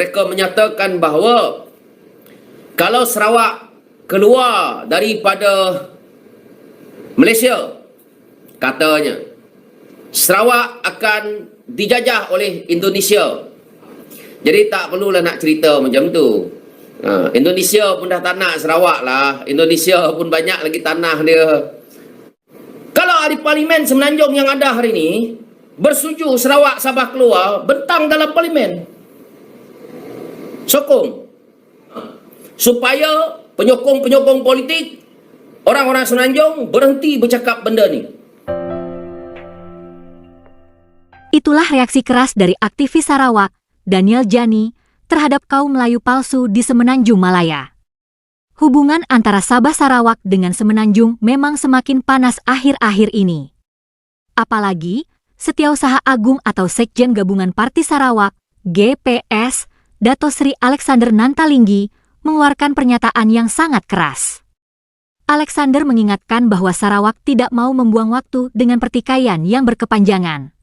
mereka menyatakan bahawa kalau Sarawak keluar daripada Malaysia katanya Sarawak akan dijajah oleh Indonesia. Jadi tak perlulah nak cerita macam tu. Ha, Indonesia pun dah tak nak Sarawak lah. Indonesia pun banyak lagi tanah dia. Kalau ahli parlimen semenanjung yang ada hari ini bersetuju Sarawak Sabah keluar bentang dalam parlimen sokong supaya penyokong-penyokong politik orang-orang semenanjung berhenti bercakap benda ni Itulah reaksi keras dari aktivis Sarawak, Daniel Jani, terhadap kaum Melayu palsu di Semenanjung Malaya. Hubungan antara Sabah Sarawak dengan Semenanjung memang semakin panas akhir-akhir ini. Apalagi, Setiausaha Agung atau Sekjen Gabungan Parti Sarawak, GPS, Dato Sri Alexander Nantalinggi, mengeluarkan pernyataan yang sangat keras. Alexander mengingatkan bahwa Sarawak tidak mau membuang waktu dengan pertikaian yang berkepanjangan.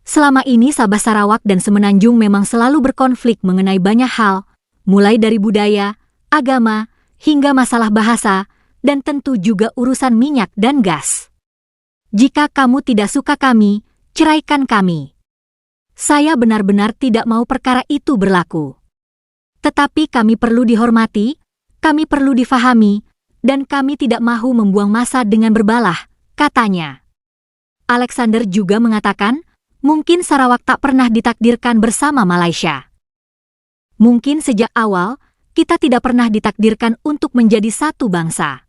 Selama ini Sabah Sarawak dan Semenanjung memang selalu berkonflik mengenai banyak hal, mulai dari budaya, agama, hingga masalah bahasa, dan tentu juga urusan minyak dan gas. Jika kamu tidak suka kami, ceraikan kami. Saya benar-benar tidak mau perkara itu berlaku. Tetapi kami perlu dihormati, kami perlu difahami, dan kami tidak mahu membuang masa dengan berbalah, katanya. Alexander juga mengatakan, mungkin Sarawak tak pernah ditakdirkan bersama Malaysia. Mungkin sejak awal, kita tidak pernah ditakdirkan untuk menjadi satu bangsa.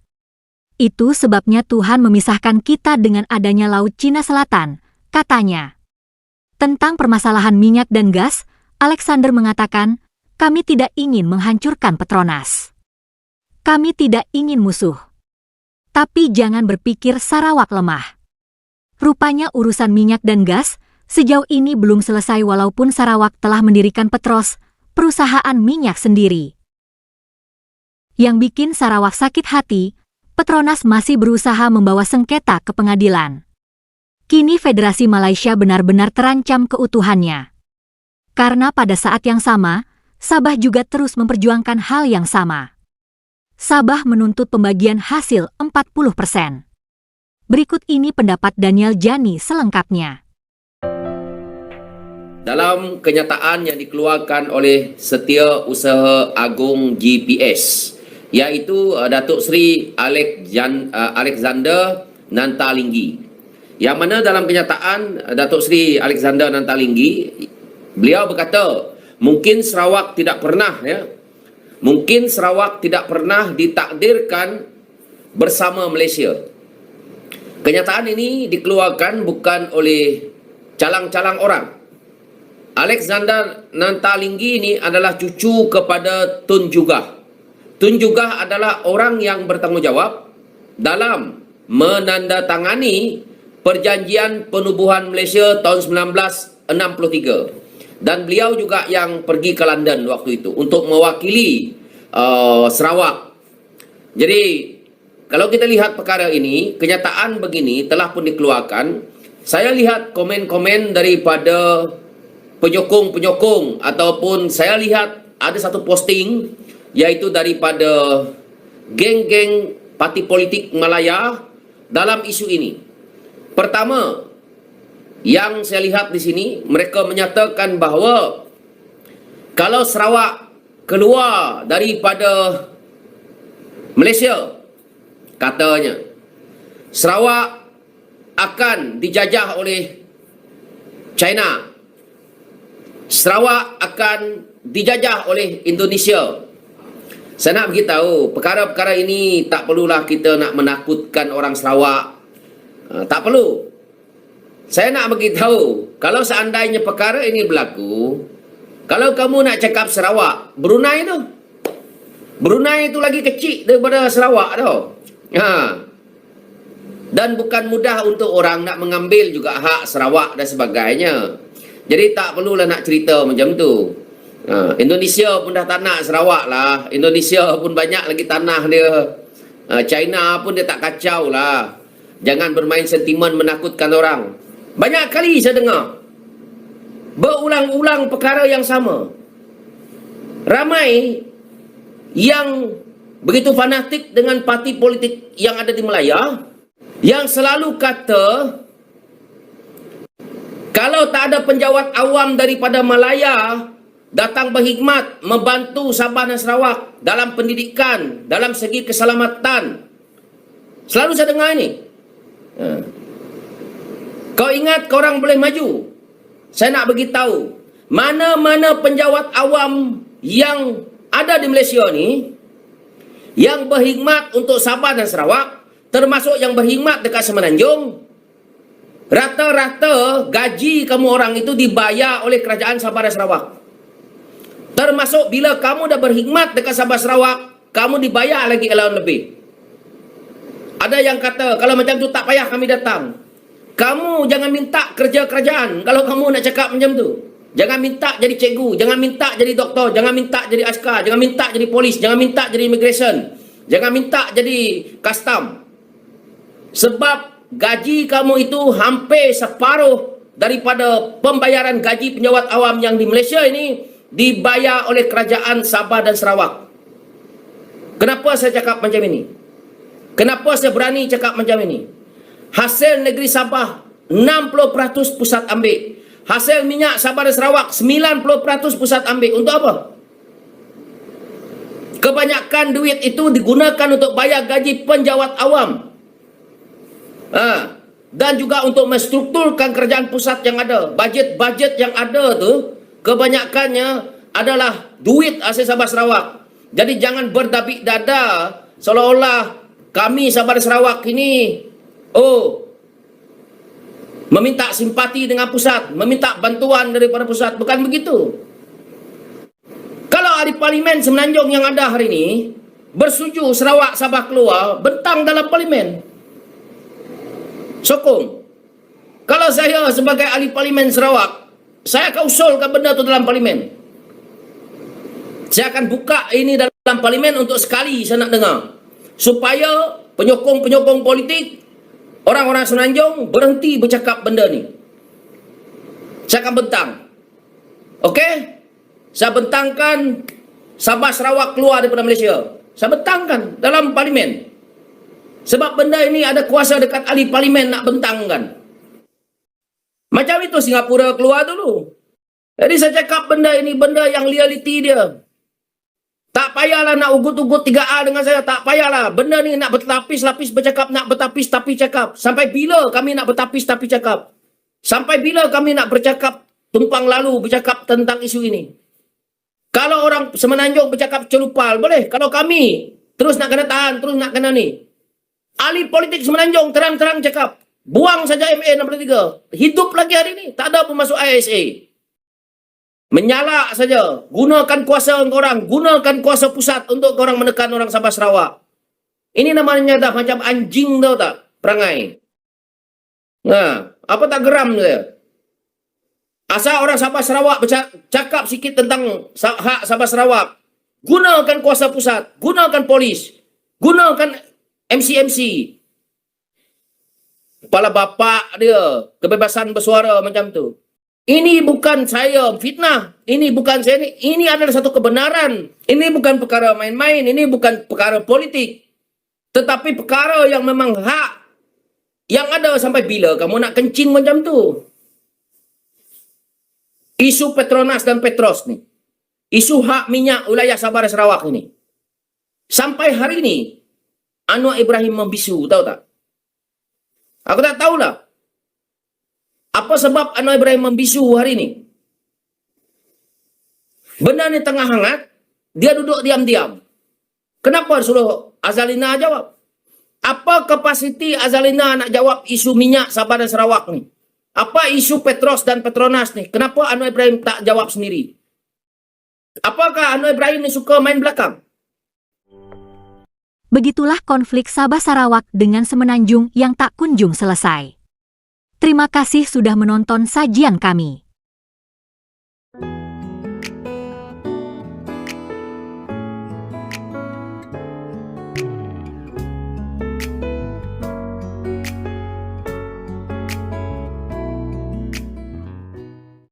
Itu sebabnya Tuhan memisahkan kita dengan adanya Laut Cina Selatan, katanya. Tentang permasalahan minyak dan gas, Alexander mengatakan, kami tidak ingin menghancurkan Petronas. Kami tidak ingin musuh. Tapi jangan berpikir Sarawak lemah. Rupanya urusan minyak dan gas sejauh ini belum selesai walaupun Sarawak telah mendirikan Petros, perusahaan minyak sendiri. Yang bikin Sarawak sakit hati, Petronas masih berusaha membawa sengketa ke pengadilan. Kini Federasi Malaysia benar-benar terancam keutuhannya. Karena pada saat yang sama, Sabah juga terus memperjuangkan hal yang sama. Sabah menuntut pembagian hasil 40%. Berikut ini pendapat Daniel Jani selengkapnya. dalam kenyataan yang dikeluarkan oleh Setia Usaha Agung GPS iaitu uh, Datuk Seri uh, Alexander Nantalinggi yang mana dalam kenyataan uh, Datuk Seri Alexander Nantalinggi beliau berkata mungkin Sarawak tidak pernah ya mungkin Sarawak tidak pernah ditakdirkan bersama Malaysia kenyataan ini dikeluarkan bukan oleh calang-calang orang Alexander Nantalinggi ini adalah cucu kepada Tun Jugah. Tun Jugah adalah orang yang bertanggungjawab dalam menandatangani perjanjian penubuhan Malaysia tahun 1963. Dan beliau juga yang pergi ke London waktu itu untuk mewakili uh, Sarawak. Jadi, kalau kita lihat perkara ini, kenyataan begini telah pun dikeluarkan. Saya lihat komen-komen daripada penyokong-penyokong ataupun saya lihat ada satu posting iaitu daripada geng-geng parti politik Malaya dalam isu ini. Pertama, yang saya lihat di sini mereka menyatakan bahawa kalau Sarawak keluar daripada Malaysia katanya Sarawak akan dijajah oleh China Sarawak akan dijajah oleh Indonesia. Saya nak beritahu, perkara-perkara ini tak perlulah kita nak menakutkan orang Sarawak. Uh, tak perlu. Saya nak beritahu, kalau seandainya perkara ini berlaku, kalau kamu nak cakap Sarawak, Brunei tu. Brunei itu lagi kecil daripada Sarawak tu. Ha. Dan bukan mudah untuk orang nak mengambil juga hak Sarawak dan sebagainya. Jadi tak perlulah nak cerita macam tu. Ha, Indonesia pun dah tak nak Sarawak lah. Indonesia pun banyak lagi tanah dia. Ha, China pun dia tak kacau lah. Jangan bermain sentimen menakutkan orang. Banyak kali saya dengar. Berulang-ulang perkara yang sama. ramai yang begitu fanatik dengan parti politik yang ada di Melaya yang selalu kata kalau tak ada penjawat awam daripada Malaya datang berkhidmat membantu Sabah dan Sarawak dalam pendidikan, dalam segi keselamatan. Selalu saya dengar ini. Kau ingat kau orang boleh maju? Saya nak beritahu, mana-mana penjawat awam yang ada di Malaysia ni yang berkhidmat untuk Sabah dan Sarawak, termasuk yang berkhidmat dekat Semenanjung, rata-rata gaji kamu orang itu dibayar oleh kerajaan Sabah dan Sarawak. Termasuk bila kamu dah berkhidmat dekat Sabah Sarawak, kamu dibayar lagi allowance lebih. Ada yang kata, kalau macam tu tak payah kami datang. Kamu jangan minta kerja kerajaan kalau kamu nak cakap macam tu. Jangan minta jadi cikgu, jangan minta jadi doktor, jangan minta jadi askar, jangan minta jadi polis, jangan minta jadi immigration, jangan minta jadi custom. Sebab gaji kamu itu hampir separuh daripada pembayaran gaji penjawat awam yang di Malaysia ini dibayar oleh kerajaan Sabah dan Sarawak. Kenapa saya cakap macam ini? Kenapa saya berani cakap macam ini? Hasil negeri Sabah 60% pusat ambil. Hasil minyak Sabah dan Sarawak 90% pusat ambil. Untuk apa? Kebanyakan duit itu digunakan untuk bayar gaji penjawat awam. Ha. Dan juga untuk menstrukturkan kerajaan pusat yang ada. Bajet-bajet yang ada tu kebanyakannya adalah duit hasil Sabah Sarawak. Jadi jangan berdabik dada seolah-olah kami Sabah Sarawak ini oh meminta simpati dengan pusat, meminta bantuan daripada pusat, bukan begitu. Kalau ahli parlimen Semenanjung yang ada hari ini bersetuju Sarawak Sabah keluar, bentang dalam parlimen. Sokong. Kalau saya sebagai ahli parlimen Sarawak, saya akan usulkan benda itu dalam parlimen. Saya akan buka ini dalam parlimen untuk sekali saya nak dengar. Supaya penyokong-penyokong politik orang-orang Semenanjung berhenti bercakap benda ni. Saya akan bentang. Okey? Saya bentangkan Sabah Sarawak keluar daripada Malaysia. Saya bentangkan dalam parlimen. Sebab benda ini ada kuasa dekat ahli parlimen nak bentangkan. Macam itu Singapura keluar dulu. Jadi saya cakap benda ini benda yang reality dia. Tak payahlah nak ugut-ugut 3A dengan saya. Tak payahlah. Benda ni nak bertapis-lapis bercakap. Nak bertapis tapi cakap. Sampai bila kami nak bertapis tapi cakap? Sampai bila kami nak bercakap tumpang lalu bercakap tentang isu ini? Kalau orang semenanjung bercakap celupal, boleh. Kalau kami terus nak kena tahan, terus nak kena ni. Ahli politik semenanjung terang-terang cakap. Buang saja MA 63. Hidup lagi hari ini. Tak ada pun masuk ISA. Menyalak saja. Gunakan kuasa orang. Gunakan kuasa pusat untuk orang menekan orang Sabah Sarawak. Ini namanya dah macam anjing tau tak? Perangai. Nah, apa tak geram saya? Asal orang Sabah Sarawak bercakap sikit tentang hak Sabah Sarawak. Gunakan kuasa pusat. Gunakan polis. Gunakan MCMC. Kepala bapak dia. Kebebasan bersuara macam tu. Ini bukan saya fitnah. Ini bukan saya ini. Ini adalah satu kebenaran. Ini bukan perkara main-main. Ini bukan perkara politik. Tetapi perkara yang memang hak. Yang ada sampai bila kamu nak kencing macam tu? Isu Petronas dan Petros ni. Isu hak minyak wilayah Sabah dan Sarawak ini. Sampai hari ini, Anwar Ibrahim membisu, tahu tak? Aku tak tahulah. Apa sebab Anwar Ibrahim membisu hari ini? Benda ni tengah hangat, dia duduk diam-diam. Kenapa suruh Azalina jawab? Apa kapasiti Azalina nak jawab isu minyak Sabah dan Sarawak ni? Apa isu Petros dan Petronas ni? Kenapa Anwar Ibrahim tak jawab sendiri? Apakah Anwar Ibrahim ni suka main belakang? Begitulah konflik Sabah Sarawak dengan Semenanjung yang tak kunjung selesai. Terima kasih sudah menonton sajian kami.